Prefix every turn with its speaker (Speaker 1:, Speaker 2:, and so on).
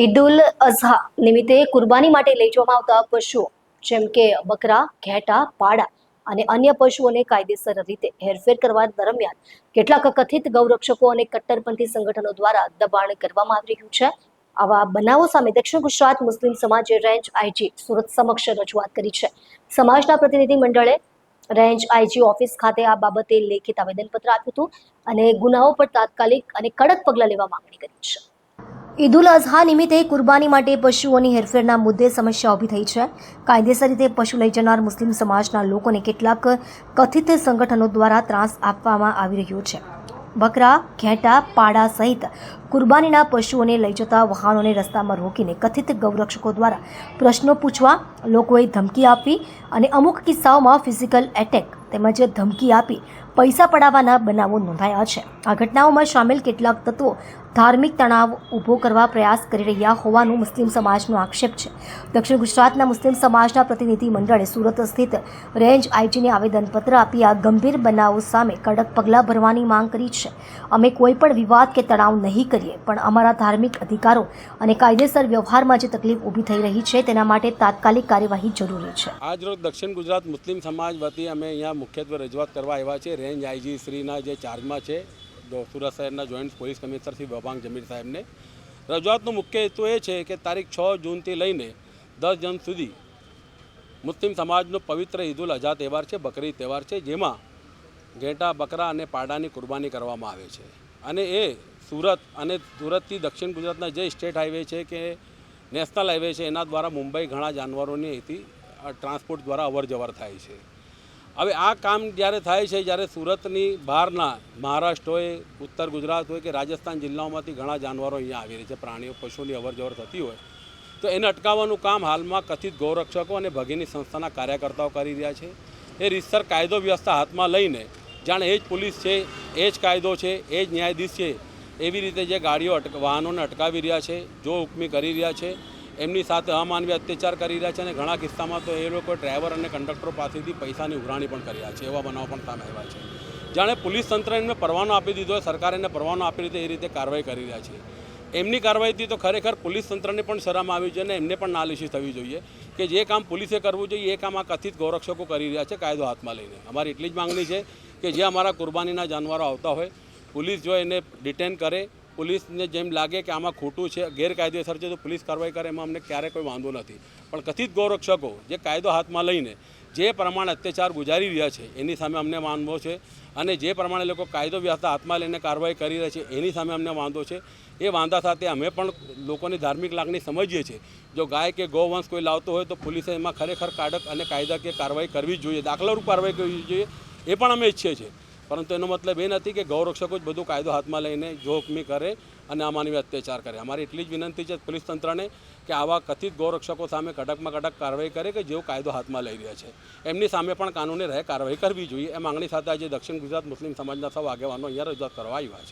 Speaker 1: ઈદ ઉલ અઝહા નિમિત્તે કુરબાની માટે લઈ જવામાં આવતા પશુઓ જેમ કે બકરા, ઘેટા, પાડા અને અન્ય પશુઓને કાયદેસર રીતે હેરફેર કરવા દરમિયાન કેટલાક કથિત ગૌરક્ષકો અને કટ્ટરપંથી સંગઠનો દ્વારા દબાણ કરવામાં આવી રહ્યું છે. આવા બનાવો સામે દક્ષિણ ગુજરાત મુસ્લિમ સમાજે રેન્જ આઈજી સુરત સમક્ષ રજૂઆત કરી છે. સમાજના પ્રતિનિધિ મંડળે રેન્જ આઈજી ઓફિસ ખાતે આ બાબતે લેખિત આવેદનપત્ર આપ્યું હતું અને ગુનાઓ પર તાત્કાલિક અને કડક પગલાં લેવા માંગણી કરી છે. ઈદ ઉલ અઝહા નિમિત્તે કુરબાની માટે પશુઓની હેરફેરના મુદ્દે સમસ્યા ઊભી થઈ છે. કાયદેસર રીતે પશુ લઈ જનાર મુસ્લિમ સમાજના લોકોને કેટલાક કથિત સંગઠનો દ્વારા ત્રાસ આપવામાં આવી રહ્યો છે. બકરા, ઘેટા, પાડા સહિત કુરબાનીના પશુઓને લઈ જતા વાહનોને રસ્તામાં રોકીને કથિત ગૌરક્ષકો દ્વારા પ્રશ્નો પૂછવા લોકોએ ધમકી આપવી અને અમુક કિસ્સાઓમાં ફિઝિકલ એટેક તેમજ ધમકી આપી પૈસા પડાવવાના બનાવો નોંધાયા છે. આ ઘટનાઓમાં સામેલ કેટલાક તત્વો ધાર્મિક તણાવ ઊભો કરવા પ્રયાસ કરી રહ્યા હોવાનું મુસ્લિમ સમાજનો આક્ષેપ છે. દક્ષિણ ગુજરાતના મુસ્લિમ સમાજના પ્રતિનિધિ મંડળે સુરત સ્થિત રેન્જ આઈજીને આવેદનપત્ર આપી આ ગંભીર બનાવો સામે કડક પગલાં ભરવાની માંગ કરી છે. અમે કોઈ પણ વિવાદ કે તણાવ નહીં કરીએ. પણ અમારા ધાર્મિક અધિકારો અને કાયદેસર વ્યવહારમાં જે તકલીફ ઊભી થઈ રહી છે, તેના માટે તાત્કાલિક કાર્યવાહી જરૂરી છે.
Speaker 2: આજ રોજ દક્ષિણ ગુજરાત મુસ્લિમ સમાજ વતી અમે અહીંયા મુખ્યત્વે રજૂઆત કરવા આવ્યા છે રેન્જ આઈજી શ્રીના જે ચાર્જમાં છે સુરત શહેરના joint police commissioner Shri Wabang Jamir સાહેબને. રજૂઆતનો મુખ્ય હેતુ એ છે કે તારીખ છ જૂનથી લઈને દસ જૂન સુધી મુસ્લિમ સમાજનો પવિત્ર ઈદ ઉલ અઝા તહેવાર છે, બકરી તહેવાર છે, જેમાં ઘેટા, બકરા અને પાડાની કુરબાની કરવામાં આવે છે. અને એ સુરત અને સુરતથી દક્ષિણ ગુજરાતના જે સ્ટેટ હાઈવે છે કે નેશનલ હાઈવે છે, એના દ્વારા મુંબઈ ઘણા જાનવરોની અહીંથી ટ્રાન્સપોર્ટ દ્વારા અવર જવર થાય છે. હવે આ કામ જ્યારે થાય છે, જ્યારે સુરતની બહારના મહારાષ્ટ્ર હોય ઉત્તર ગુજરાત હોય કે રાજસ્થાન જિલ્લાઓમાંથી ઘણા જાનવરો અહીંયા આવી રહે છે, પ્રાણીઓ પશુની અવર જવર થતી હોય, તો એને અટકાવવાનું કામ હાલમાં કથિત ગૌરક્ષકો અને ભગીની સંસ્થાના કાર્યકર્તાઓ કરી રહ્યા છે. એ રીતસર કાયદો વ્યવસ્થા હાથમાં લઈને, જાણે એ જ પોલીસ છે, એ જ કાયદો છે, એ જ ન્યાયાધીશ છે એવી રીતે જે ગાડીઓ અટક, વાહનોને અટકાવી રહ્યા છે, જો હુકમી કરી રહ્યા છે, એમની સાથે અમાનવી અત્યાચાર કરી રહ્યા છે અને ઘણા કિસ્સામાં તો એ લોકો ડ્રાઈવર અને કંડક્ટરો પાસેથી પૈસાની ઉઘરાણી પણ કરી રહ્યા છે, એવા બનાવ પણ સામે આવ્યા છે. જાણે પોલીસ તંત્ર એમને પરવાનો આપી દીધો હોય સરકારે એને પરવાનો આપી દીધો એ રીતે કાર્યવાહી કરી રહ્યા છે. એમની કાર્યવાહીથી તો ખરેખર પોલીસ તંત્રને પણ શરમ આવી જોઈએ અને એમને પણ નાલિશી થવી જોઈએ કે જે કામ પોલીસે કરવું જોઈએ, એ કામ આ કથિત ગૌરક્ષકો કરી રહ્યા છે કાયદો હાથમાં લઈને. અમારી એટલી જ માંગણી છે કે જે અમારા કુરબાનીના જાનવરો આવતા હોય પોલીસ જો એને ડિટેન કરે, પોલીસને જેમ લાગે કે આમાં ખોટું છે, ગેરકાયદેસર છે, તો પોલીસ કાર્યવાહી કરે, એમાં અમને ક્યારેય કોઈ વાંધો નથી. પણ કથિત ગૌરક્ષકો જે કાયદો હાથમાં લઈને જે પ્રમાણે અત્યાચાર ગુજારી રહ્યા છે, એની સામે અમને વાંધો છે. અને જે પ્રમાણે લોકો કાયદો વ્યવસ્થા હાથમાં લઈને કાર્યવાહી કરી રહ્યા છે, એની સામે અમને વાંધો છે. એ વાંધા સાથે અમે પણ લોકોની ધાર્મિક લાગણી સમજીએ છીએ. જો ગાય કે ગૌવંશ કોઈ લાવતો હોય તો પોલીસે એમાં ખરેખર કાઢક અને કાયદાકીય કાર્યવાહી કરવી જ જોઈએ. દાખલારૂપ કાર્યવાહી કરવી જોઈએ, એ પણ અમે ઈચ્છીએ છીએ. પરંતુ એનો મતલબ એ નથી કે ગૌરક્ષકો જ બધું કાયદો હાથમાં લઈને જોખમી કરે અને અમાનવી અત્યાચાર કરે. અમારી એટલી જ વિનંતી છે પોલીસ તંત્રને કે આવા કથિત ગૌરક્ષકો સામે કડકમાં કડક કાર્યવાહી કરે કે જેઓ કાયદો હાથમાં લઈ રહ્યા છે. એમની સામે પણ કાનૂની રહે, કાર્યવાહી કરવી જોઈએ. એ માંગણી સાથે આજે દક્ષિણ ગુજરાત મુસ્લિમ સમાજના સૌ આગેવાનો અહીંયા રજૂઆત કરવા આવ્યા છે.